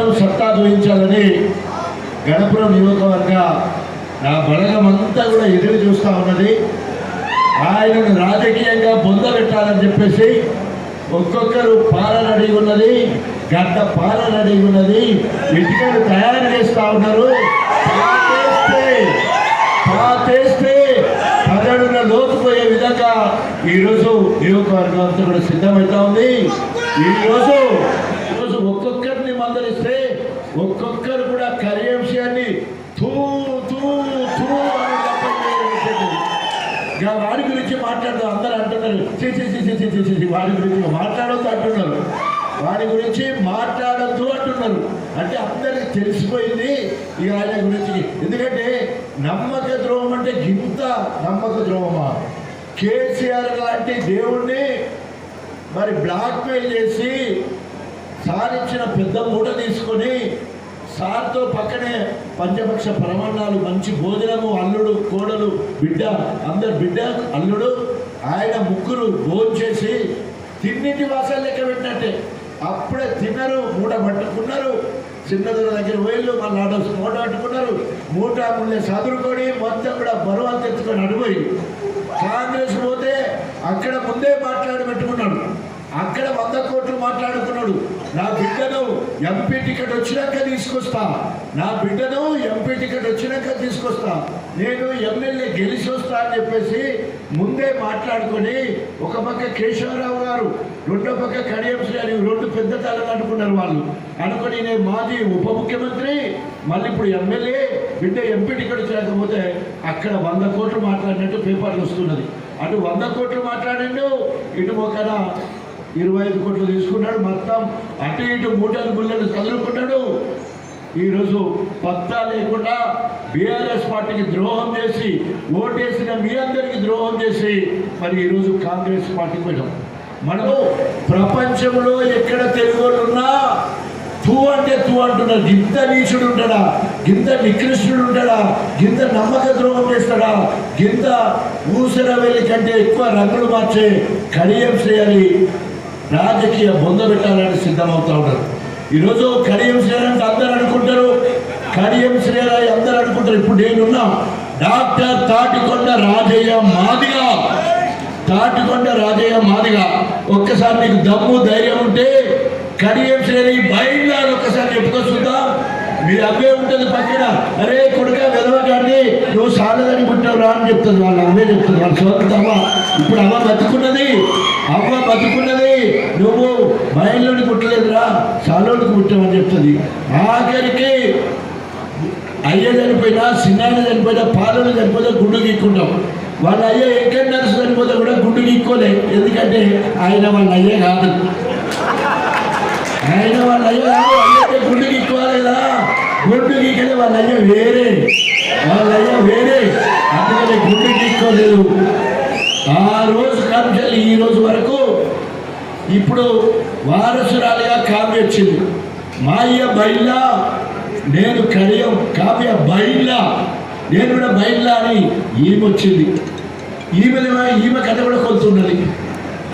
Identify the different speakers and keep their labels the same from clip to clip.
Speaker 1: గణపురం సత్తా దోహించాలని గణపురం నియోజకవర్గ నా బలగం అంతా కూడా ఎదురు చూస్తూ ఉన్నది. ఆయనను రాజకీయంగా పొందబెట్టాలని చెప్పేసి ఒక్కొక్కరు పాలన ఉన్నది గడ్డ పాలన ఉన్నది. ఇటుకలు తయారు చేస్తూ ఉన్నారు. పాతేస్తే పదడున లోతుపోయే విధంగా ఈరోజు నియోజకవర్గం అంతా కూడా సిద్ధమవుతా ఉంది. ఈరోజు ఒక్కొక్కరిని మందలిస్తే ఒక్కొక్కరు కూడా కరియంశాన్ని తూ తూ తూ అని తప్ప ఇక వాడి గురించి మాట్లాడదు అందరూ అంటున్నారు "ఛీ, ఛీ, ఛీ, వాడి గురించి మాట్లాడొద్దు అంటున్నారు. వాడి గురించి మాట్లాడద్దు అంటున్నారు. అంటే అందరికి తెలిసిపోయింది ఇక ఆయన గురించి. ఎందుకంటే నమ్మక ద్రోహం అంటే ఇంత నమ్మక ద్రోహమా? కేసీఆర్ లాంటి దేవుణ్ణి మరి బ్లాక్మెయిల్ చేసి సార్ ఇచ్చిన పెద్ద మూట తీసుకొని సార్తో పక్కనే పంచపక్ష ప్రమాణాలు మంచి భోజనము అల్లుడు కోడలు బిడ్డ అందరు బిడ్డ అల్లుడు ఆయన ముగ్గురు భోంచేసి తిన్నింటి వాసాలు లెక్క పెట్టినట్టే. అప్పుడే తిన్నరు మూట పట్టుకున్నారు చిన్నదొర దగ్గర పోయిళ్ళు మళ్ళీ ఆడ మూట పట్టుకున్నారు మూట ముందే చదువుకొని మొత్తం కూడా బరువు తెచ్చుకొని అడిపోయి కాంగ్రెస్ పోతే అక్కడ ముందే మాట్లాడి పెట్టుకున్నాడు. అక్కడ వంద కోట్లు మాట్లాడుకున్నాడు. నా బిడ్డను ఎంపీ టికెట్ వచ్చినాక తీసుకొస్తా. నా బిడ్డను ఎంపీ టికెట్ వచ్చినాక తీసుకొస్తా. నేను ఎమ్మెల్యే గెలిచి వస్తా అని చెప్పేసి ముందే మాట్లాడుకొని ఒక పక్క కేశవరావు గారు రెండో పక్క కడియం శ్రీ రెండు పెద్ద తలలు అనుకున్నారు వాళ్ళు. అనుకుని నేను మాజీ ఉప ముఖ్యమంత్రి మళ్ళీ ఇప్పుడు ఎమ్మెల్యే బిడ్డ ఎంపీ టికెట్ చేయకపోతే అక్కడ వంద కోట్లు మాట్లాడినట్టు పేపర్లు వస్తున్నది. అటు వంద కోట్లు మాట్లాడిండు ఇటు ఒక ఇరవై ఐదు కోట్లు తీసుకున్నాడు మొత్తం అటు ఇటు మూటలు గుళ్ళలు చదువుకున్నాడు. ఈరోజు పత్తా లేకుండా బీఆర్ఎస్ పార్టీకి ద్రోహం చేసి ఓటేసిన మీ అందరికీ ద్రోహం చేసి మరి ఈరోజు కాంగ్రెస్ పార్టీకి పోయినాం. మనము ప్రపంచంలో ఎక్కడ తెలుగు ఉన్నా తూ అంటే తూ అంటున్నారు గింత నీచుడు ఉంటాడా గింత నికృష్ణుడు ఉంటాడా గింత నమ్మక ద్రోహం చేస్తాడా గింత ఊసర వెళ్ళి కంటే ఎక్కువ రంగులు మార్చే కడియం చేయాలి రాజకీయ బొంద పెట్టాలని సిద్ధమవుతా ఉన్నారు. ఈరోజు కడియం శ్రీరాయ్ అందరు అనుకుంటారు. కడియం శ్రీరాయ్ అందరు అనుకుంటారు. ఇప్పుడు నేనున్నా. డాక్టర్ తాటికొండ రాజయ్య మాదిగా. తాటికొండ రాజయ్య మాదిగా. ఒక్కసారి నీకు దమ్ము ధైర్యం ఉంటే కడియం శ్రేణి బయలుదేరి ఒక్కసారి చెప్పుకొస్తుందా మీరు అవ్వే ఉంటుంది పక్కన. అరే కొడుక వెదవగాన్ని నువ్వు సాలదని పుట్టావురా అని చెప్తుంది వాళ్ళు. అవ్వే చెప్తుంది వాళ్ళు. సోదరుడు అవ్వ. ఇప్పుడు అవ్వ బతుకున్నది. అవ్వ బతుకున్నది. నువ్వు బయలుని పుట్టలేదురా సాలోడికి పుట్టామని చెప్తుంది. ఆఖరికి అయ్య చనిపోయినా చిన్నాయన చనిపోయినా పాలన చనిపోతే గుండు గీక్కుంటాం. వాళ్ళ అయ్య ఎక్కడ నర్సు చనిపోతే కూడా గుండు గీక్కోలే. ఎందుకంటే ఆయన వాళ్ళ అయ్యే కాదు. ఆయన వాళ్ళ అయ్య అయ్యే గుండు గీక్కోవాలి గుడ్డు గుండు గీకలే వాళ్ళ అయ్య వేరే. వాళ్ళ అయ్య వేరే. అందుకని గుండు గీక్కోలేదు. ఆ రోజు కంపెనీ ఈ రోజు వరకు ఇప్పుడు వారసురాలిగా కావ్య వచ్చింది. మా అయ్య నేను కడియం. కావ్య బైల్లా నేను కూడా బైల్లా అని ఈమె వచ్చింది. ఈమె ఈమె కథ కూడా కొలుతున్నది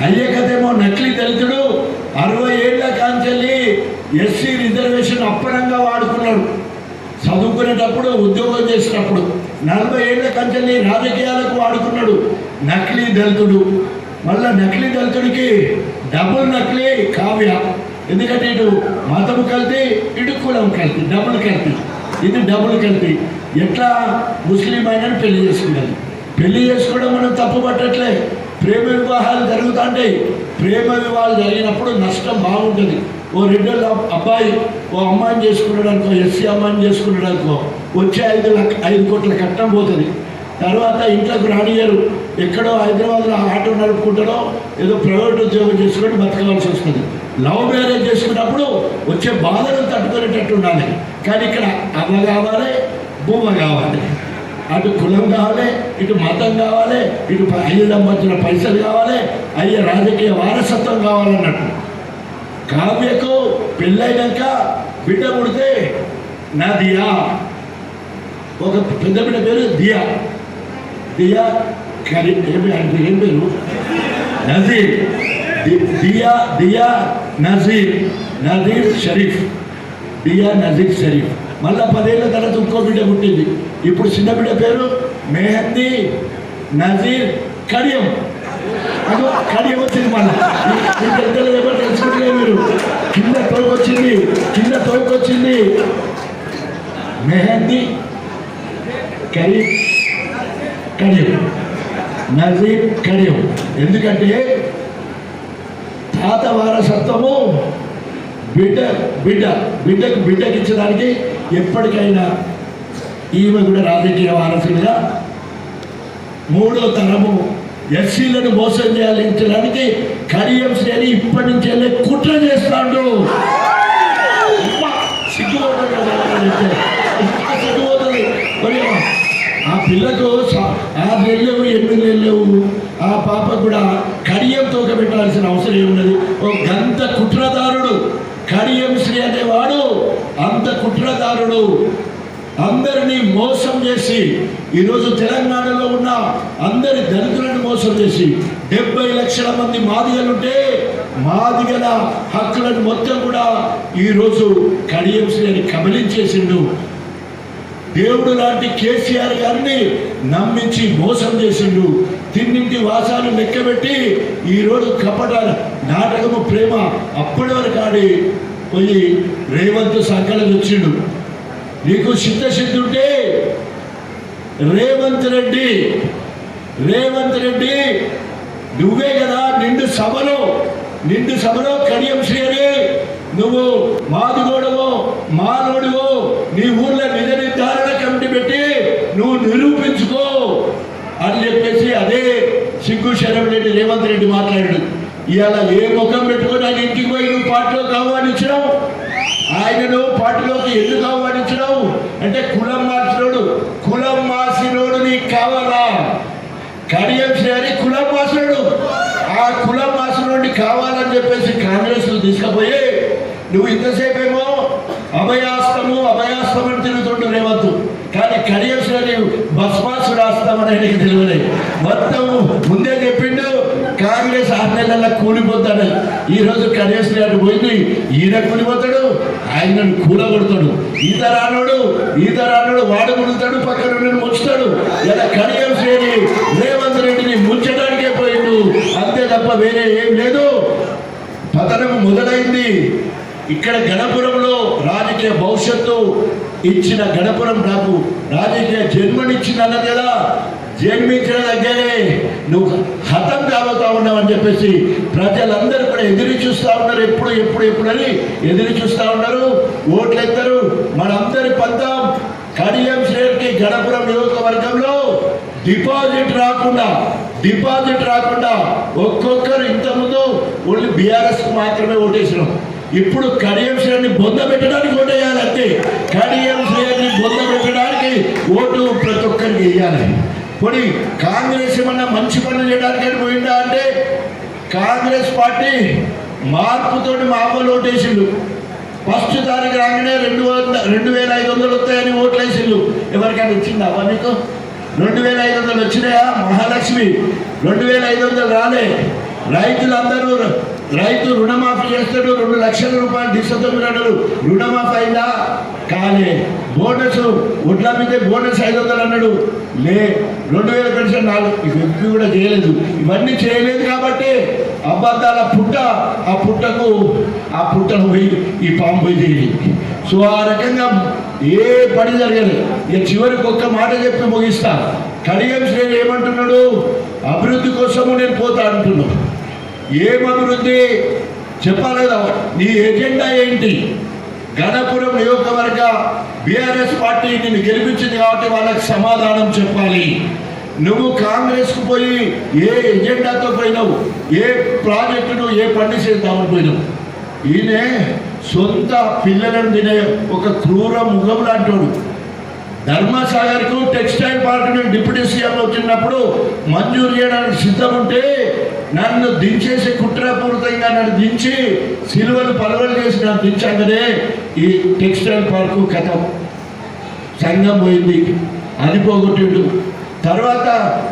Speaker 1: అయ్యే కథ ఏమో నకిలీ దళితుడు అరవై ఏళ్ళ కాంచెల్లి ఎస్సీ రిజర్వేషన్ అప్పనంగా వాడుకున్నాడు. చదువుకునేటప్పుడు ఉద్యోగం చేసినప్పుడు నలభై ఏళ్ళ కంచెల్ని రాజకీయాలకు వాడుకున్నాడు నకిలీ దళితుడు. మళ్ళా నకిలీ దళితుడికి డబుల్ నకిలీ కావ్య. ఎందుకంటే ఇటు మతము కల్తీ ఇటు కులం కల్తీ డబుల్ కల్తీ. ఇది డబుల్ కల్తీ. ఎట్లా ముస్లిం అయినా పెళ్ళి చేసుకున్నది? పెళ్ళి చేసుకోవడం మనం తప్పు పట్టట్లే. ప్రేమ వివాహాలు జరుగుతుంటాయి. ప్రేమ వివాహాలు జరిగినప్పుడు నష్టం బాగుంటుంది. ఓ రెండో అబ్బాయి ఓ అమ్మాయిని చేసుకున్నాడు అనుకో ఎస్సీ అమ్మాయిని చేసుకున్నాడు అనుకో వచ్చే ఐదు లక్ష ఐదు కోట్ల కట్టం పోతుంది. తర్వాత ఇంట్లోకి రానియరు ఎక్కడో హైదరాబాద్లో ఆటో నడుపుకుంటారో ఏదో ప్రైవేట్ ఉద్యోగం చేసుకొని బతకవలసి వస్తుంది. లవ్ మ్యారేజ్ చేసుకున్నప్పుడు వచ్చే బాధను తట్టుకునేటట్టు ఉండాలి. కానీ ఇక్కడ అమ్మ కావాలి భూమ కావాలి. అటు కులం కావాలి ఇటు మతం కావాలి ఇటు అయ్య సంబంధించిన పైసలు కావాలి అయ్యే రాజకీయ వారసత్వం కావాలన్నట్టు. కావ్యకు పెళ్ళైనాక బిడ్డ పుడితే నా దియా. ఒక పెద్ద బిడ్డ పేరు దియా. దియా కరి ఏమి అంటే ఏం పేరు నజీర్ దియా దియా నజీర్. నజీర్ షరీఫ్. దియా నజీర్ షరీఫ్. మళ్ళా పదేళ్ళ తర్వాత ఇంకో బిడ్డ పుట్టింది. ఇప్పుడు చిన్న బిడ్డ పేరు మెహందీ నజీర్ కడియం. అదో కడియం వచ్చింది మళ్ళీ. ఎవరు తెలుసుకుంటే మీరు? కింద తోకొచ్చింది కింద తోకొచ్చింది మెహందీ కరీం కడియం నజీర్ కడియం. ఎందుకంటే తాత వారసత్వము బిడ్డ బిడ్డ బిడ్డకు బిడ్డకి ఇచ్చడానికి ఎప్పటికైనా ఈమె కూడా రాజకీయ వారసులుగా మూడో తరము ఎస్సీలను మోసం చేయాలించడానికి కడియం శ్రేణి ఇప్పటి నుంచి వెళ్ళి కుట్ర చేస్తాడు అబ్బా, సిగ్గుపోతుంది కదా అలా చెప్తే. ఇంకా సిగ్గుపోతుంది మరి ఆ పిల్లకు స- ఆరు నెలలు ఎనిమిది నెలలు ఆ పాప కూడా కడియం తోక పెట్టాల్సిన అవసరం ఏమున్నది ఓ గంత కుట్రదారుడు కడియం శ్రీ అనేవాడు అంత కుట్రదారుడు అందరినీ మోసం చేసి ఈరోజు తెలంగాణలో ఉన్న అందరి దళితులను మోసం చేసి డెబ్బై లక్షల మంది మాదిగలుంటే మాదిగల హక్కులను మొత్తం కూడా ఈరోజు కడియంశ్రీని కబలించేసిండు దేవుడు లాంటి కేసీఆర్ గారిని నమ్మించి మోసం చేసిండు. తిన్నింటి వాసాలు లెక్కబెట్టి ఈరోజు కపట నాటకము ప్రేమ అప్పటి వరకు ఆడి పోయి రేవంత్ సంకలం వచ్చిండు నీకు సిద్ధశుద్ధి ఉంటే రేవంత్ రెడ్డి రేవంత్ రెడ్డి నువ్వే కదా నిండు సభలో నిండు సభలో కడియం శ్రీని నువ్వు మాదిగోడవో మాలోడివో నీ ఊర్లో నిజ నిర్ధారణ కమిటీ పెట్టి నువ్వు నిరూపించుకో అని చెప్పేసి అదే సిగ్గు శరం రెడ్డి రేవంత్ రెడ్డి మాట్లాడాడు. ఇవాళ ఏ ముఖం పెట్టుకుని ఆయన ఇంటికి పోయి నువ్వు పార్టీలో కావాలని ఇచ్చినావు? ఆయనను పార్టీలోకి ఎందుకు ఆహ్వానించినావు? అంటే కులం మార్చినోడు కులం మాసినోడు నీకు కావాలా? కడియం శ్రీ కులం మాసినోడు ఆ కులం మార్చినోడిని కావాలని చెప్పేసి కాంగ్రెస్ తీసుకుపోయి నువ్వు ఇంతసేపు ఏమో అభయాస్తము అభయాస్తం అని తిరుగుతుండు రేవంత్. కానీ కడియం శ్రీ భస్మాసుడు ఆస్తామని ఆయనకి తెలియలే మొత్తం ముందే చెప్పిండు కాంగ్రెస్ ఆరు నెలల కూలిపోతాడు ఈరోజు రోజు కడియం పోయింది ఈయన కూలిపోతాడు ఆయనను కూలగొడతాడు. ఈత రానోడు ఈత రానోడు వాడు ముడుతాడు పక్కన ఉన్నోడు ముంచుతాడు. ఇలా కడియం శ్రేణి రేవంత్ రెడ్డిని ముంచడానికే పోయిండు. అంతే తప్ప వేరే ఏం లేదు. పతనం మొదలైంది. ఇక్కడ గణపురంలో రాజకీయ భవిష్యత్తు ఇచ్చిన గణపురం నాకు రాజకీయ జన్మనిచ్చింది అన్నది కదా. జన్మించిన దగ్గరే. నువ్వు హతం కాబోతా ఉన్నామని చెప్పేసి ప్రజలందరూ కూడా ఎదురు చూస్తూ ఉన్నారు. ఎప్పుడు ఎప్పుడు ఎప్పుడని ఎదురు చూస్తూ ఉన్నారు. ఓట్లు ఎత్తారు మనందరి పంతం కడియం శ్రేణికి గణపురం నియోజకవర్గంలో డిపాజిట్ రాకుండా డిపాజిట్ రాకుండా ఒక్కొక్కరు ఇంతకుముందు ఓన్లీ బీఆర్ఎస్కి మాత్రమే ఓటేసినాం. ఇప్పుడు కడియం శ్రేణిని బొంద పెట్టడానికి ఓటేయాలి అంతే. కడియం శ్రేణిని బొంద పెట్టడానికి ఓటు ప్రతి ఒక్కరికి వేయాలి పోనీ కాంగ్రెస్ ఏమన్నా మంచి పనులు చేయడానికి పోయిందా అంటే కాంగ్రెస్ పార్టీ మార్పుతోటి మామూలు ఓటేసిండు. ఫస్ట్ తారీఖు రాగానే రెండు వందల రెండు వేల ఐదు వందలు వస్తాయని ఓట్లు వేసిండు ఎవరికైనా ఇచ్చిందా అవ్వ నీకు? రెండు వేల ఐదు వందలు వచ్చినాయా? మహాలక్ష్మి రెండు వేల ఐదు వందలు రాలే. రైతులందరూ రైతు రుణమాఫీ చేస్తాడు రెండు లక్షల రూపాయలు డిసెంబర్ నెలలు రుణమాఫీ అయిందా? కాలే. బోనస్ ఒడ్ల మీద బోనస్ ఐదు వందలు అన్నాడు. లే రెండు వేల పెన్షన్ నాలుగు ఇవి కూడా చేయలేదు. ఇవన్నీ చేయలేదు కాబట్టి అబద్ధాల పుట్ట ఆ పుట్టకు ఆ పుట్టను పోయి ఈ పాము పోయి చేయాలి సో ఆ రకంగా ఏ పని జరగలేదు. ఇక చివరికి ఒక్క మాట చెప్పి ముగిస్తా. కడియం శ్రేణి ఏమంటున్నాడు? అభివృద్ధి కోసము నేను పోతా అంటున్నాను ఏం అభివృద్ధి? చెప్పాలి కదా నీ ఎజెండా ఏంటి? గణపురం నియోజకవర్గ బీఆర్ఎస్ పార్టీ నిన్ను గెలిపించింది కాబట్టి వాళ్ళకి సమాధానం చెప్పాలి. నువ్వు కాంగ్రెస్కు పోయి ఏ ఎజెండాతో పోయినావు ఏ ప్రాజెక్టును ఏ పని చేద్దామని పోయినావు. ఈయనే సొంత పిల్లలను తినే ఒక క్రూర ముఖం లాంటోడు ధర్మసాగర్కు టెక్స్టైల్ పార్క్ నేను డిప్యూటీ సీఎం వచ్చినప్పుడు మంజూరు చేయడానికి సిద్ధం ఉంటే నన్ను దించేసి కుట్రపూరితంగా నన్ను దించి సిలువలు పలవలు చేసి నన్ను దించాకనే ఈ టెక్స్టైల్ పార్కు కథ సంఘం పోయింది. అది పోగొట్టిండు. తర్వాత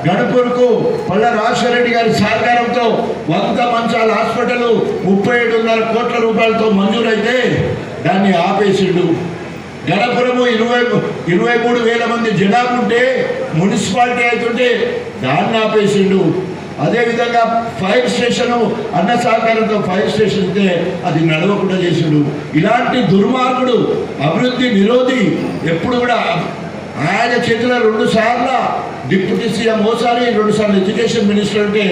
Speaker 1: గణపూర్కు పళ్ళ రాజశేఖరెడ్డి గారి సహకారంతో వంద మంచాల హాస్పిటల్ ముప్పై ఏడున్నర కోట్ల రూపాయలతో మంజూరైతే దాన్ని ఆపేసిండు. గణపురము ఇరవై ఇరవై మూడు వేల మంది జనాభా ఉంటే మున్సిపాలిటీ అవుతుంటే దాన్ని ఆపేసిండు. అదేవిధంగా ఫైర్ స్టేషను అన్న సహకారంతో ఫైర్ స్టేషన్ ఇస్తే అది నడవకుండా చేసిండు. ఇలాంటి దుర్మార్గుడు అభివృద్ధి నిరోధి ఎప్పుడు కూడా ఆయన చేతిలో రెండు సార్లు డిప్యూటీ సీఎం ఓసారి రెండు సార్లు ఎడ్యుకేషన్ మినిస్టర్ అంటే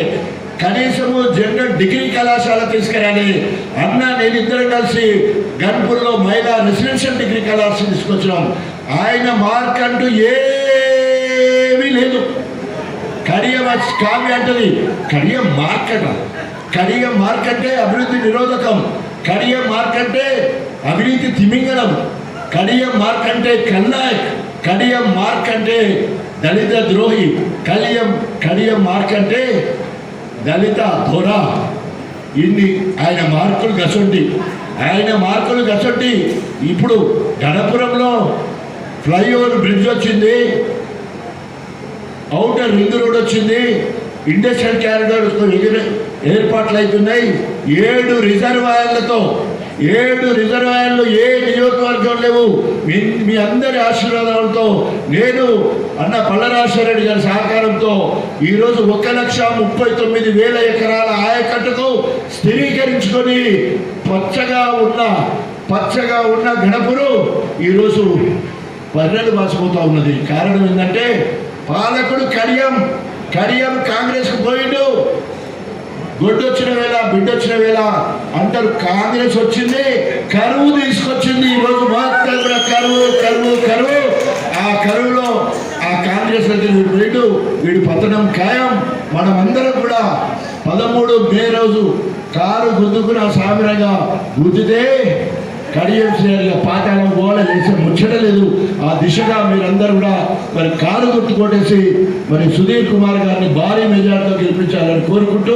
Speaker 1: కనీసము జనరల్ డిగ్రీ కళాశాల తీసుకురాలి అన్న నేను ఇద్దరం కలిసి గన్పూర్లో మహిళా రెసిడెన్షియల్ డిగ్రీ కళాశాల తీసుకొచ్చినాం. ఆయన మార్క్ అంటూ ఏమీ లేదు. కడియం కావ్య అంటది. కడియం మార్క్ అట. కడియం మార్క్ అంటే అభివృద్ధి నిరోధకం. కడియం మార్క్ అంటే అవినీతి తిమింగళం కడియం మార్క్ అంటే కన్నాయక్ కడియం మార్క్ అంటే దళిత ద్రోహి. కలియం కడియం మార్క్ అంటే దళిత ధోర. ఇన్ని ఆయన మార్కులు గసొంటి ఆయన మార్కులు గసొంటి ఇప్పుడు గణపురంలో ఫ్లైఓవర్ బ్రిడ్జ్ వచ్చింది. అవుటర్ రింగ్ రోడ్ వచ్చింది. ఇండస్ట్రియల్ క్యారిడార్ ఏర్పాట్లు అవుతున్నాయి ఏడు రిజర్వాయర్లతో ఏడు రిజర్వాయర్లు ఏ నియోజకవర్గం లేవు. మీ మీ అందరి ఆశీర్వాదాలతో నేను అన్న పల్లరాశ్వరరెడ్డి గారి సహకారంతో ఈరోజు ఒక లక్ష ముప్పై తొమ్మిది వేల ఎకరాల ఆయకట్టుకు స్థిరీకరించుకొని పచ్చగా ఉన్న పచ్చగా ఉన్న గణపురు ఈరోజు పర్రెలు మాసిపోతా ఉన్నది. కారణం ఏంటంటే పాలకుడు కడియం కడియం కాంగ్రెస్కు పోయిండు. గొడ్డొచ్చిన వేళ బిడ్డ వచ్చిన వేళ అంటారు కాంగ్రెస్ వచ్చింది కరువు తీసుకొచ్చింది ఈరోజు మొత్తం కరువు కరువు కరువు. ఆ కరువులో ఆ కాంగ్రెస్ వీడు వీడు పతనం ఖాయం. మనమందరం కూడా పదమూడు మే రోజు కారు గుద్దుకున్న సామిరంగా గుద్దితే కడియం శ్రేణిగా పాతాళం గోడ చేసే ముచ్చట లేదు. ఆ దిశగా మీరందరూ కూడా మరి కారు గుర్తు కొట్టేసి మరి సుధీర్ కుమార్ గారిని భారీ మెజార్టీతో గెలిపించాలని కోరుకుంటూ